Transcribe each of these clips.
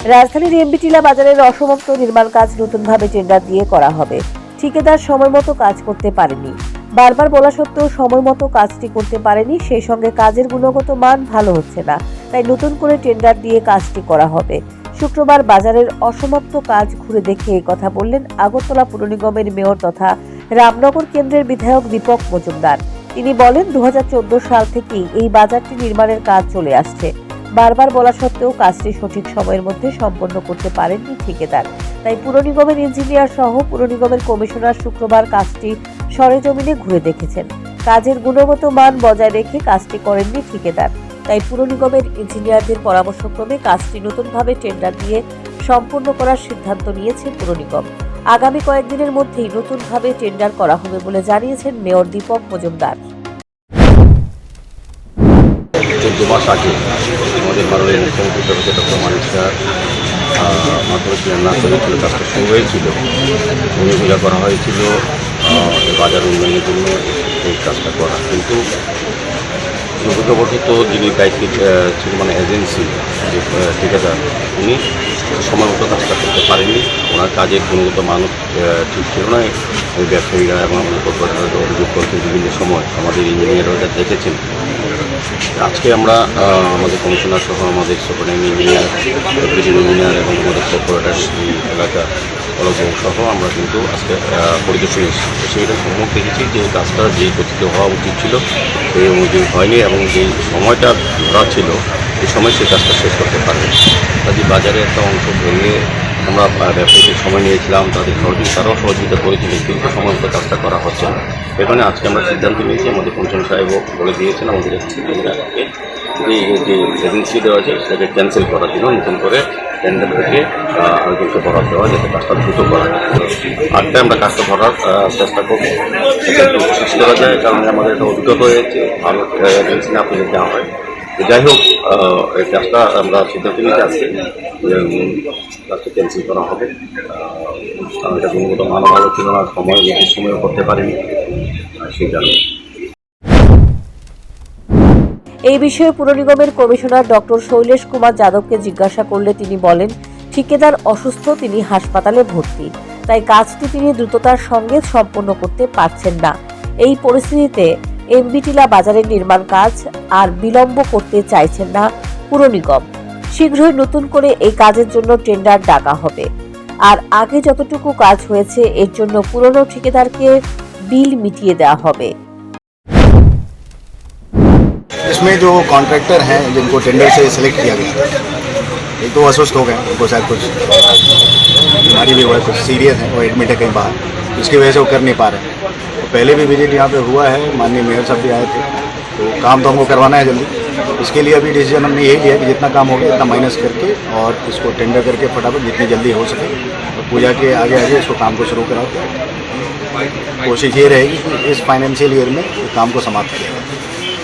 রাজধানীর এমবিটিলা বাজারের অসমাপ্ত নির্মাণ কাজ নতুনভাবে টেন্ডার দিয়ে করা হবে। ঠিকাদার সময় মতো কাজ করতে পারেনি। বারবার বলা সত্ত্বেও সময় মতো কাজটি করতে পারেনি, সেই সঙ্গে কাজের গুণগত মান ভালো হচ্ছে না। তাই নতুন করে টেন্ডার দিয়ে কাজটি করা হবে। শুক্রবার বাজারের অসমাপ্ত কাজ ঘুরে দেখে কথা বললেন আগরতলা পুর নিগমের মেয়র তথা রামনগর কেন্দ্রের বিধায়ক দীপক মজুমদার। তিনি বলেন দু হাজার চোদ্দ সাল থেকেই এই বাজারটি নির্মাণের কাজ চলে আসছে। বারবার বলা সত্ত্বেও কাজটি সঠিক সময়ের মধ্যে সম্পন্ন করতে পারেননি ঠিকাদার। তাই পুর নিগমের ইঞ্জিনিয়ার সহ পুর নিগমের কমিশনার শুক্রবার কাজটি সরেজমিনে ঘুরে দেখেছেন। কাজের গুণগত মান বজায় রেখে কাজটি করেননি ঠিকাদার। তাই পুর নিগমের ইঞ্জিনিয়ারদের পরামর্শক্রমে কাজটি নতুনভাবে টেন্ডার দিয়ে সম্পূর্ণ করার সিদ্ধান্ত নিয়েছে পুর নিগম। আগামী কয়েকদিনের মধ্যেই নতুনভাবে টেন্ডার করা হবে বলে জানিয়েছেন মেয়র দীপক মজুমদার। চোদ্দ মাস আগে আমাদের মাননীয় মুখ্যমন্ত্রী প্রফেসর মানিক স্যার মাধ্যমিক নার্সারি ছিল কাজটা শুরু হয়েছিল ভূমি পূজা করা হয়েছিল বাজার উন্নয়নের জন্য এই কাজটা করা। কিন্তু দুর্ভাগ্যবশত যিনি দায়িত্বে ছিল মানে এজেন্সি যে ঠিকাদার উনি সময় মতো কাজটা করতে পারেননি। ওনার কাজের গুণগত মান আহ, ঠিক ছিল না। ব্যবসায়ীরা এবং আমাদের অভিযোগ করছেন বিভিন্ন সময়। আমাদের ইঞ্জিনিয়াররা দেখেছেন আজকে আমরা আমাদের কমিশনার সহ আমাদের সুপারিনটেন্ডেন্ট ইঞ্জিনিয়ার, ডেপুটি ইঞ্জিনিয়ার এবং আমাদের কর্পোরেটর এলাকা অলক সহ আমরা কিন্তু আজকে পরিদর্শনে এসেছি। সেইটা সম্মুখ দেখেছি যে কাজটা যে গতিতে হওয়া উচিত ছিল, সেই অনুযায়ী হয়নি এবং যে সময়টা ধরা ছিল এই সময় সেই কাজটা শেষ করতে পারবে কাজে বাজারে একটা অংশ ভেঙে আমরা ব্যবসায়ীদের সময় নিয়েছিলাম তাদের সহযোগিতা তারাও সহযোগিতা করেছিলেন কিন্তু সময় মতো কাজটা করা হচ্ছে না। এখানে আজকে আমরা সিদ্ধান্ত নিয়েছি আমাদের পঞ্চায়েত সাহেবও বলে দিয়েছেন আমাদের যে যে এজেন্সি দেওয়া আছে সেটাকে ক্যান্সেল করার জন্য নতুন করে টেন্ডার থেকে আরেকজনকে বরাদ দেওয়া যাতে কাজটা দ্রুত করা যায়। আজকে আমরা কাজটা আহ, চেষ্টা করব। করা যায় কারণ আমাদের একটা অভিজ্ঞতা হয়েছে ভালো এজেন্সি না পেলে দেওয়া হয়। যাই হোক এই আমরা সিদ্ধান্ত নিতে যে, উম, ক্যান্সেল করা হবে। কারণ এটা গুণগত মান ভালো ছিল না সময় নির্দিষ্ট সময়ও করতে পারিনি। সেই কারণে। এই বিষয়ে পুর নিগমের কমিশনার ডক্টর শৈলেশ কুমার যাদবকে জিজ্ঞাসা করলে তিনি বলেন ঠিকাদার অসুস্থ তিনি হাসপাতালে ভর্তি। তাই কাজটি তিনি দ্রুততার সঙ্গে সম্পন্ন করতে পারছেন না। এই পরিস্থিতিতে এমবিটিলা বাজারের নির্মাণ কাজ আর বিলম্ব করতে চাইছেন না পুর নিগম শীঘ্রই নতুন করে এই কাজের জন্য টেন্ডার ডাকা হবে আর আগে যতটুকু কাজ হয়েছে এর জন্য পুরনো ঠিকাদারকে বিল মিটিয়ে দেওয়া হবে इसमें जो कॉन्ट्रैक्टर हैं जिनको टेंडर से सिलेक्ट किया गया एक तो अस्वस्थ हो गए उनको शायद कुछ बीमारी भी हुआ है कुछ सीरियस है वो एडमिट है कहीं बाहर इसकी वजह से वो कर नहीं पा रहे तो पहले भी विज़िट यहाँ पे हुआ है, माननीय मेयर साहब भी आए थे। तो काम तो हमको करवाना है जल्दी। इसके लिए अभी डिसीज़न हमने यही लिया कि जितना काम होगा इतना माइनस करके और इसको टेंडर करके फटाफट जितनी जल्दी हो सके और पूजा के आगे आगे इसको काम को शुरू कराओ। कोशिश ये रहेगी कि इस फाइनेंशियल ईयर में काम को समाप्त किया जाए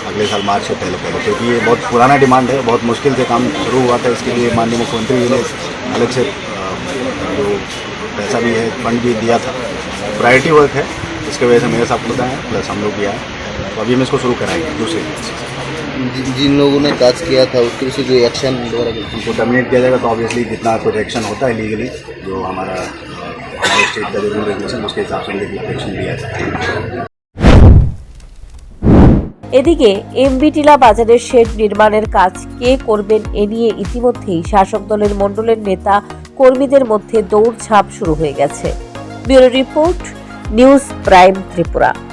अगले साल मार्च से पहले पहले, क्योंकि ये बहुत पुराना डिमांड है, बहुत मुश्किल से काम शुरू हुआ था। इसके लिए माननीय मुख्यमंत्री जी ने अलग से जो पैसा भी है फंड भी दिया था। प्रायोरिटी वर्क है। इसके वजह से मेरे साथ बताए हैं प्लस हम लोग भी आए तो अभी हम इसको शुरू कराएंगे दूसरे जि- जिन लोगों ने काज किया था उसके से कोई एक्शन वगैरह कुछ? उनको टर्मिनेट किया जाएगा तो ऑब्वियसली जितना कुछ एक्शन होता है लीगली जो हमारा स्टेट का जो रूल रेगुलेशन उसके हिसाब से लीगल एक्शन लिया जाए এদিকে এমবিটিলা বাজারের শেড নির্মাণের কাজ কে করবেন এ নিয়ে ইতিমধ্যেই শাসক দলের মণ্ডলের নেতা কর্মীদের মধ্যে দৌড়ঝাঁপ শুরু হয়ে গেছে bureau report News Prime Tripura.